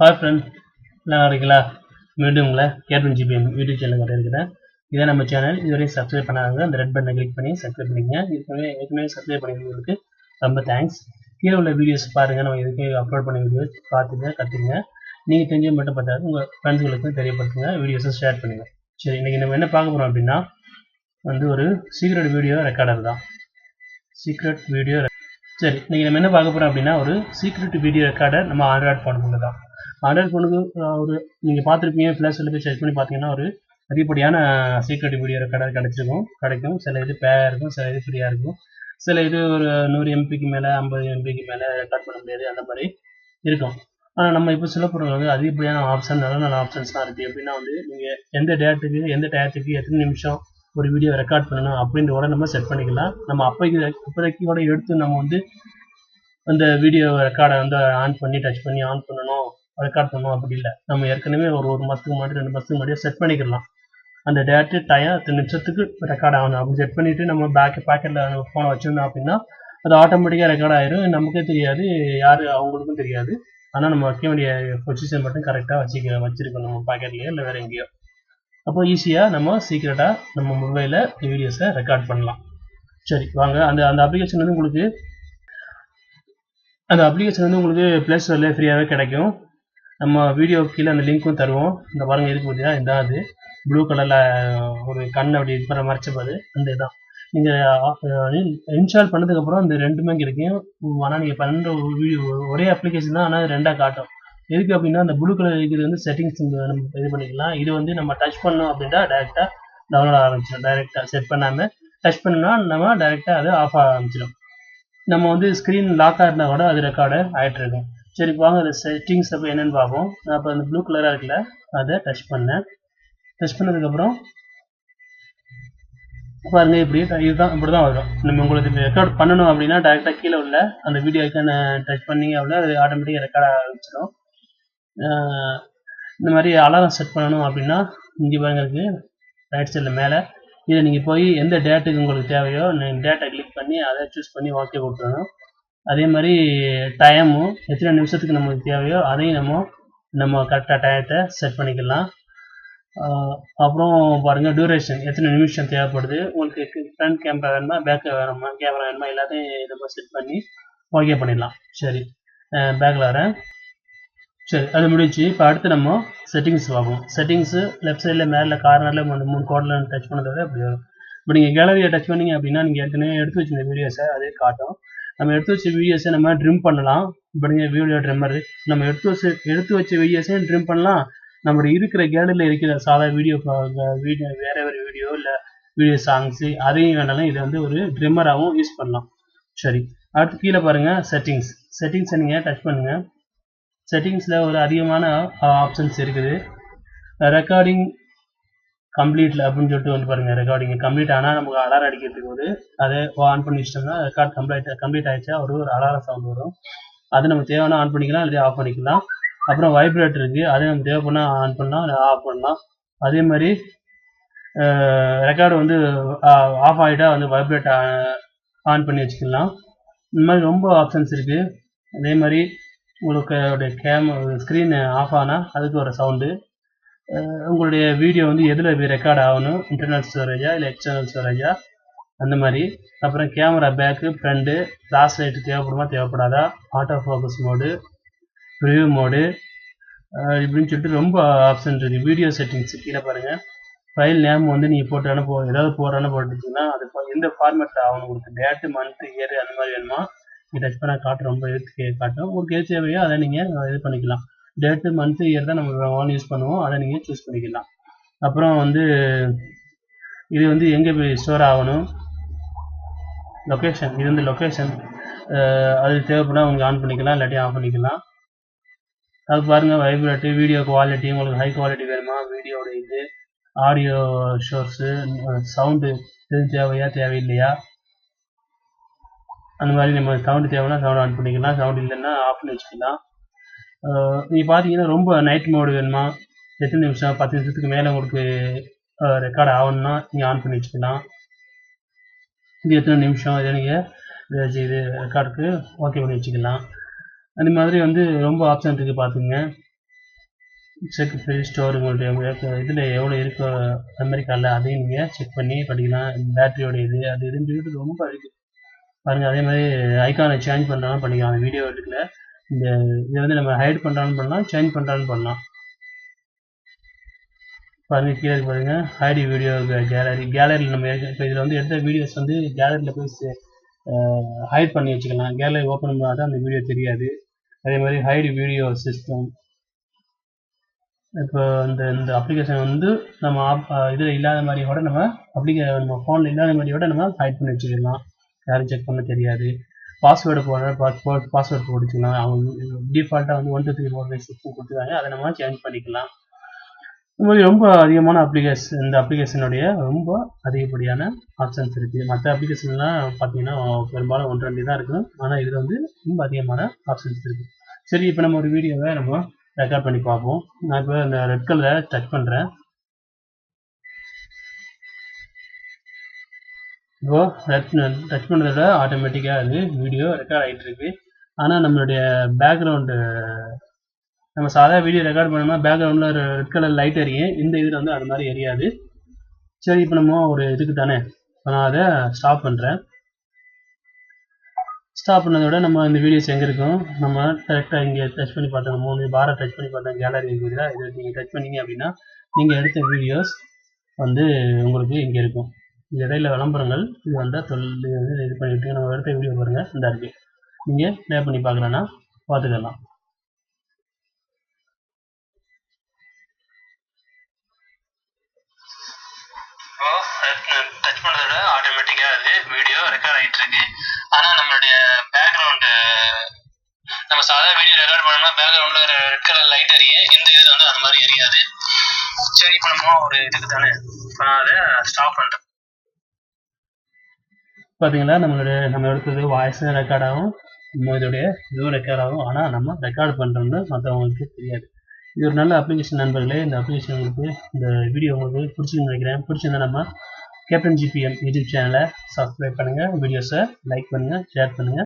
Hi friend நல்லா இருக்கீங்களா மீண்டும் உங்களை கேப்டன் ஜிபிஎம் யூடியூப் சேனல் வர இருக்கிறேன் இதான் நம்ம சேனல் இதுவரையும் சப்ஸ்கிரைப் பண்ணாங்க அந்த ரெட் பட்டனை கிளிக் பண்ணி சப்ஸ்கிரைப் பண்ணிக்கங்க. ஏற்கனவே ஏற்கனவே சப்ஸ்கிரைப் பண்ணிக்கிறவங்களுக்கு ரொம்ப தேங்க்ஸ் கீழே உள்ள வீடியோஸ் பாருங்கள் நம்ம இதுக்கு அப்லோட் பண்ண வீடியோஸ் பார்த்துங்க கற்றுங்க நீங்கள் தெரிஞ்ச மட்டும் பார்த்தா உங்கள் ஃப்ரெண்ட்ஸுகளுக்கும் தெரியப்படுத்துங்க. வீடியோஸை ஷேர் பண்ணுங்கள் சரி இன்றைக்கி நம்ம என்ன பார்க்க போகிறோம் அப்படின்னா வந்து ஒரு சீக்ரெட் வீடியோ ரெக்கார்டர் தான். சீக்ரெட் வீடியோ சரி இன்றைக்கி நம்ம என்ன பார்க்க போகிறோம் அப்படின்னா ஒரு சீக்ரெட் வீடியோ ரெக்கார்டர் நம்ம ஆண்ட்ராய்ட் ஃபோனுக்குள்ள தான் ஆண்ட்ராய்ட் பொண்ணுக்கு ஒரு நீங்கள் பார்த்துருப்பீங்க ப்ளஸ் சில போய் செக் பண்ணி பார்த்தீங்கன்னா ஒரு அதிகப்படியான சீக்ரெட் வீடியோ கடை கிடைச்சிருக்கும். கிடைக்கும். சில இது பேயாக இருக்கும். சில இது ஃப்ரீயாக இருக்கும். சில இது ஒரு நூறு எம்பிக்கு மேலே ஐம்பது எம்பிக்கு மேலே ரெக்கார்ட் பண்ண முடியாது. அந்த மாதிரி இருக்கும். ஆனால் நம்ம இப்போ சில பொருள் வந்து அதிகப்படியான ஆப்ஷன் நல்ல நல்ல ஆப்ஷன்ஸ்லாம் இருக்குது எப்படின்னா வந்து நீங்கள் எந்த டேட்டுக்கு எந்த டயத்துக்கு எத்தனை நிமிஷம் ஒரு வீடியோ ரெக்கார்ட் பண்ணணும் அப்படின்ற கூட நம்ம செட் பண்ணிக்கலாம். நம்ம அப்போதைக்கு இப்போதைக்கு கூட எடுத்து நம்ம வந்து அந்த வீடியோ ரெக்கார்டை வந்து ஆன் பண்ணி டச் பண்ணி ஆன் பண்ணணும். ரெக்கார்ட் பண்ணுவோம் அப்படி இல்லை. நம்ம ஏற்கனவே ஒரு ஒரு மாதத்துக்கு முன்னாடி ரெண்டு மாதத்துக்கு முன்னாடியே செட் பண்ணிக்கலாம் அந்த டேட்டு டயம் அத்தனை நிமிஷத்துக்கு ரெக்கார்ட் ஆகணும். அப்படி செட் பண்ணிவிட்டு நம்ம பேக் பேக்கெட்டில் ஃபோனை வச்சுருந்தோம் அப்படின்னா அது ஆட்டோமேட்டிக்காக ரெக்கார்ட் ஆயிரும். நமக்கே தெரியாது. யார் அவங்களுக்கும் தெரியாது. ஆனால் நம்ம வைக்க வேண்டிய பொசிஷன் மட்டும் கரெக்டாக வச்சுக்க வச்சிருக்கோம் நம்ம பாக்கெட்லேயோ இல்லை வேறு எங்கேயோ. அப்போ ஈஸியாக நம்ம சீக்கிரட்டாக நம்ம மொபைலில் வீடியோஸை ரெக்கார்ட் பண்ணலாம். சரி வாங்க. அந்த அந்த அப்ளிகேஷன் வந்து உங்களுக்கு அந்த அப்ளிகேஷன் வந்து உங்களுக்கு ப்ளே ஸ்டோர்லேயே ஃப்ரீயாகவே கிடைக்கும். நம்ம வீடியோ கீழே அந்த லிங்க்கும் தருவோம். இந்த பாருங்க இருக்கு பார்த்தீங்கன்னா இதான் அது. ப்ளூ கலரில் ஒரு கண் அப்படி இது பண்ண மறைச்சப்பாரு அந்த இதான். நீங்கள் இன்ஸ்டால் பண்ணதுக்கப்புறம் இந்த ரெண்டுமே கிடைக்கும் ஆனால் நீங்கள் பண்ணுற வீடியோ ஒரே அப்ளிகேஷன் தான் ஆனால் ரெண்டாக காட்டும். எதுக்கு அப்படின்னா அந்த ப்ளூ கலர் இருக்கிறது வந்து செட்டிங்ஸ் நம்ம இது பண்ணிக்கலாம். இது வந்து நம்ம டச் பண்ணோம் அப்படின்னா டேரெக்டாக டவுன்லோட் ஆரம்பிச்சிடும். டைரெக்டாக செட் பண்ணாமல் டச் பண்ணோம்னா நம்ம டைரெக்டாக அது ஆஃப் ஆக ஆரம்பிச்சிடும். நம்ம வந்து ஸ்க்ரீன் லாக்காக இருந்தால் கூட அது ரெக்கார்டு ஆகிட்டு இருக்கும் சரி வாங்க அந்த செட்டிங்ஸ் அப்போ என்னென்னு பார்ப்போம். நான் அப்போ அந்த ப்ளூ கலராக இருக்குல்ல அதை டச் பண்ணேன். டச் பண்ணதுக்கப்புறம் பாருங்க இப்படி இதுதான் இப்படி தான் வரும். நம்ம உங்களுக்கு ரெக்கார்ட் பண்ணணும் அப்படின்னா டேரெக்டாக கீழே உள்ள அந்த வீடியோ ஐக்கான டச் பண்ணீங்க அப்படின்னா அது ஆட்டோமேட்டிக்காக ரெக்கார்ட் ஆரம்பிச்சிடும். இந்த மாதிரி அலாரம் செட் பண்ணணும் அப்படின்னா இங்கே பாருங்க இருக்கு. ரைட் சைடில் மேலே. இதை நீங்கள் போய் எந்த டேட்டுக்கு உங்களுக்கு தேவையோ நீங்கள் டேட்டை கிளிக் பண்ணி அதை சூஸ் பண்ணி ஓகே கொடுத்துடணும். அதே மாதிரி டைமும் எத்தனை நிமிஷத்துக்கு நமக்கு தேவையோ அதையும் நம்ம நம்ம கரெக்டாக டயத்தை செட் பண்ணிக்கலாம். அப்புறம் பாருங்கள் டியூரேஷன் எத்தனை நிமிஷம் தேவைப்படுது? உங்களுக்கு ஃப்ரண்ட் கேமரா வேணுமா பேக் வேணுமா? கேமரா வேணுமா? எல்லாத்தையும் நம்ம செட் பண்ணி ஓகே பண்ணிடலாம். சரி. பேக்கில் வரேன். சரி அது முடிச்சு இப்போ அடுத்து நம்ம செட்டிங்ஸ் பார்ப்போம். செட்டிங்ஸு லெஃப்ட் சைடில் மேலே கார்னரில் மூணு மூணு கோடில் டச் பண்ணதோட அப்படி வரும். இப்போ நீங்கள் கேலரியை டச் பண்ணீங்க அப்படின்னா நீங்கள் ஏற்கனவே எடுத்து வச்சுருந்த வீடியோஸை அதே காட்டும். நம்ம எடுத்து வச்ச வீடியோஸை நம்ம ட்ரிம் பண்ணலாம். இப்படிங்க வீடியோ ட்ரிம்மர் நம்ம எடுத்து வச்ச எடுத்து வச்ச வீடியோஸையும் ட்ரிம் பண்ணலாம். நம்ம இருக்கிற கேலரியில் இருக்கிற சாதா வீடியோ வீடியோ வேற வேறு வீடியோ இல்லை வீடியோ சாங்ஸு அதையும் வேணாலும் இதை வந்து ஒரு ட்ரிம்மராகவும் யூஸ் பண்ணலாம். சரி. அடுத்து கீழே பாருங்கள் செட்டிங்ஸ் செட்டிங்ஸை நீங்கள் டச் பண்ணுங்கள் செட்டிங்ஸில் ஒரு அதிகமான ஆப்ஷன்ஸ் இருக்குது. ரெக்கார்டிங் கம்ப்ளீட்ல அப்படின்னு சொல்லிட்டு வந்து பாருங்கள் ரெக்கார்டிங் கம்ப்ளீட் ஆனால் நமக்கு அலாரம் அடிக்கிறதுக்கு ஒரு அதை ஆன் பண்ணி வச்சிட்டோம்னா ரெக்கார்ட் கம்ப்ளீட் கம்ப்ளீட் ஆயிடுச்சா? ஒரு ஒரு அலாரம் சவுண்ட் வரும். அது நம்ம தேவைன்னா ஆன் பண்ணிக்கலாம் இல்லை ஆஃப் பண்ணிக்கலாம். அப்புறம் வைப்ரேட் இருக்குது அதே நம்ம தேவைப்பண்ணா ஆன் பண்ணலாம் ஆஃப் பண்ணலாம். அதே மாதிரி ரெக்கார்டு வந்து ஆஃப் ஆகிட்டா வந்து வைப்ரேட் ஆன் பண்ணி வச்சுக்கலாம். இந்த மாதிரி ரொம்ப ஆப்ஷன்ஸ் இருக்குது அதே மாதிரி உங்களுக்கு கேம் ஸ்க்ரீன் ஆஃப் ஆனால் அதுக்கு ஒரு சவுண்டு உங்களுடைய வீடியோ வந்து எதில் ரெக்கார்ட் ஆகணும்? இன்டர்னல் ஸ்டோரேஜா இல்லை எக்ஸ்டர்னல் ஸ்டோரேஜா அந்த மாதிரி. அப்புறம் camera back front flash light தேவைப்படுமா தேவைப்படாதா? Auto focus mode preview mode இப்படின்னு சொல்லிட்டு ரொம்ப ஆப்ஷன் இருக்குது வீடியோ செட்டிங்ஸ் கீழே பாருங்கள் ஃபைல் நேம் வந்து நீங்கள் போட்டாலும் போ ஏதாவது போடுறாலும் போட்டுட்டிங்கன்னா அது எந்த ஃபார்மேட்டில் ஆகணும்? உங்களுக்கு டேட்டு மந்த்து இயர் அந்த மாதிரி வேணுமா? நீங்கள் டச் பண்ணால் காட்டு ரொம்ப எடுத்து காட்டும் உங்களுக்கு எது தேவையோ அதை நீங்கள் இது பண்ணிக்கலாம். டேட்டு மந்த்து இயர் தான் நம்ம ஆன் யூஸ் பண்ணுவோம். அதை நீங்கள் சூஸ் பண்ணிக்கலாம். அப்புறம் வந்து இது வந்து எங்கே போய் ஸ்டோர் ஆகணும்? லொக்கேஷன் இது வந்து லொக்கேஷன் அது தேவைப்படா உங்களுக்கு ஆன் பண்ணிக்கலாம் இல்லாட்டி ஆஃப் பண்ணிக்கலாம். அது பாருங்கள் வைப்ரேட்டு வீடியோ குவாலிட்டி உங்களுக்கு ஹை குவாலிட்டி வேணுமா? வீடியோட இது ஆடியோ ஷோர்ஸு சவுண்டு எது தேவையா தேவையில்லையா? அந்த மாதிரி நம்ம சவுண்டு தேவைன்னா சவுண்ட் ஆன் பண்ணிக்கலாம். சவுண்ட் இல்லைன்னா ஆஃப் பண்ணி வச்சுக்கலாம். நீங்கள் பார்த்தீங்கன்னா ரொம்ப நைட் மோடு வேணுமா? எத்தனை நிமிஷம்? பத்து நிமிஷத்துக்கு மேலே உங்களுக்கு ரெக்கார்ட் ஆகணும்னா நீங்கள் ஆன் பண்ணி வச்சுக்கலாம். இது எத்தனை நிமிஷம்? இதை நீங்கள் இது ரெக்கார்டுக்கு ஓகே பண்ணி வச்சுக்கலாம். அந்த மாதிரி வந்து ரொம்ப ஆப்ஷன் இருக்குது பார்த்துங்க செக் ஃப்ரீ ஸ்டோர் உங்களுடைய இதில் எவ்வளோ இருக்கோ மெமரி கார்டில் அதையும் நீங்கள் செக் பண்ணி படிக்கலாம். பேட்டரியோட இது அது இதுன்னு சொல்லிட்டு ரொம்ப இருக்குது பாருங்கள் அதே மாதிரி ஐக்கானை சேஞ்ச் பண்ணாலும் பண்ணிக்கலாம். அந்த வீடியோ எடுக்கல. இந்த இதை வந்து நம்ம ஹைட் பண்ணுறான்னு பண்ணலாம் சேஞ்ச் பண்ணுறான்னு பண்ணலாம். பாருங்கள் கீழே பாருங்கள் ஹைடி வீடியோ கேலரி கேலரியில் நம்ம இப்போ இதில் வந்து எடுத்த வீடியோஸ் வந்து கேலரியில் போய் ஹைட் பண்ணி வச்சுக்கலாம். கேலரி ஓப்பன் பண்ணால் அந்த வீடியோ தெரியாது. அதே மாதிரி ஹைடு வீடியோ சிஸ்டம் இப்போ இந்த இந்த அப்ளிகேஷன் வந்து நம்ம இதில் இல்லாத மாதிரியோட நம்ம அப்ளிகே நம்ம ஃபோனில் இல்லாத மாதிரியோட நம்ம ஹைட் பண்ணி வச்சுக்கலாம். யாரும் செக் பண்ண தெரியாது. பாஸ்வேர்டு போடுற பாஸ்வேர்ட் பாஸ்வேர்டு போட்டுக்கலாம் அவங்க டிஃபால்ட்டாக வந்து one two three four five six கொடுத்துருக்காங்க அதை நம்ம சேஞ்ச் பண்ணிக்கலாம். இந்த மாதிரி ரொம்ப அதிகமான அப்ளிகேஷன் இந்த அப்ளிகேஷனுடைய ரொம்ப அதிகப்படியான ஆப்ஷன்ஸ் இருக்குது மற்ற அப்ளிகேஷன்லாம் பார்த்தீங்கன்னா பெரும்பாலும் ஒன்று ரெண்டு தான் இருக்குது. ஆனால் இதில் வந்து ரொம்ப அதிகமான ஆப்ஷன்ஸ் இருக்குது சரி இப்போ நம்ம ஒரு வீடியோவை நம்ம ரெக்கார்ட் பண்ணி பார்ப்போம். நான் இப்போ இந்த ரெட் கலரை டச் பண்ணுறேன் இப்போ டச் டச் பண்ணுறத ஆட்டோமேட்டிக்காக அது வீடியோ ரெக்கார்ட் ஆகிட்டு இருக்கு. ஆனால் நம்மளுடைய பேக்ரவுண்டு நம்ம சாதா வீடியோ ரெக்கார்ட் பண்ணோம்னா பேக்ரவுண்டில் ரெட் கலர் லைட் எரியும். இந்த இதில் வந்து அது மாதிரி எரியாது. சரி இப்போ நம்ம ஒரு இதுக்கு தானே. நான் அதை ஸ்டாப் பண்ணுறேன் ஸ்டாப் பண்ணதோட நம்ம இந்த வீடியோஸ் எங்கே இருக்கும்? நம்ம கரெக்டாக இங்கே டச் பண்ணி பார்த்தோம் மூணு பாரை டச் பண்ணி பார்த்தோம் கேலரி இருக்குதுல இது நீங்கள் டச் பண்ணீங்க அப்படின்னா நீங்கள் எடுத்த வீடியோஸ் வந்து உங்களுக்கு இங்கே இருக்கும். இடையில விளம்பரங்கள் இது வந்தால் தொழில் இது பண்ணிட்டு நம்ம எடுத்த வீடியோ பாருங்கள் இந்த இருக்குது நீங்கள் ப்ளே பண்ணி பார்க்கலன்னா பார்த்துக்கலாம். டச் பண்ணுறத ஆட்டோமேட்டிக்காக அது வீடியோ ரெக்கார்ட் ஆகிட்டு இருக்கு. ஆனால் நம்மளுடைய பேக்ரவுண்டு நம்ம சாதா வீடியோ ரெக்கார்ட் பண்ணோம்னா பேக்ரவுண்டில் ரெட் கலர் லைட் எரியும் இந்த இதில் வந்து அது மாதிரி எரியாது சரி இப்போ நம்ம ஒரு இதுக்கு தானே. இப்போ நான் அதை ஸ்டாப் பண்ணுறேன் பார்த்தீங்களா நம்மளுடைய நம்ம எடுத்தது வாய்ஸ் ரெக்கார்ட் ஆகும் நம்ம இதோடைய இதுவும் ரெக்கார்ட் ஆகும். ஆனால் நம்ம ரெக்கார்ட் பண்ணுறோம்னு மற்றவங்களுக்கு தெரியாது. இது ஒரு நல்ல அப்ளிகேஷன் நண்பர்களே. இந்த அப்ளிகேஷன் உங்களுக்கு இந்த வீடியோ உங்களுக்கு பிடிச்சிருந்து நினைக்கிறேன். பிடிச்சிருந்தா நம்ம கேப்டன் ஜிபிஎம் யூடியூப் சேனலை சப்ஸ்கிரைப் பண்ணுங்கள் வீடியோஸை லைக் பண்ணுங்கள் ஷேர் பண்ணுங்கள்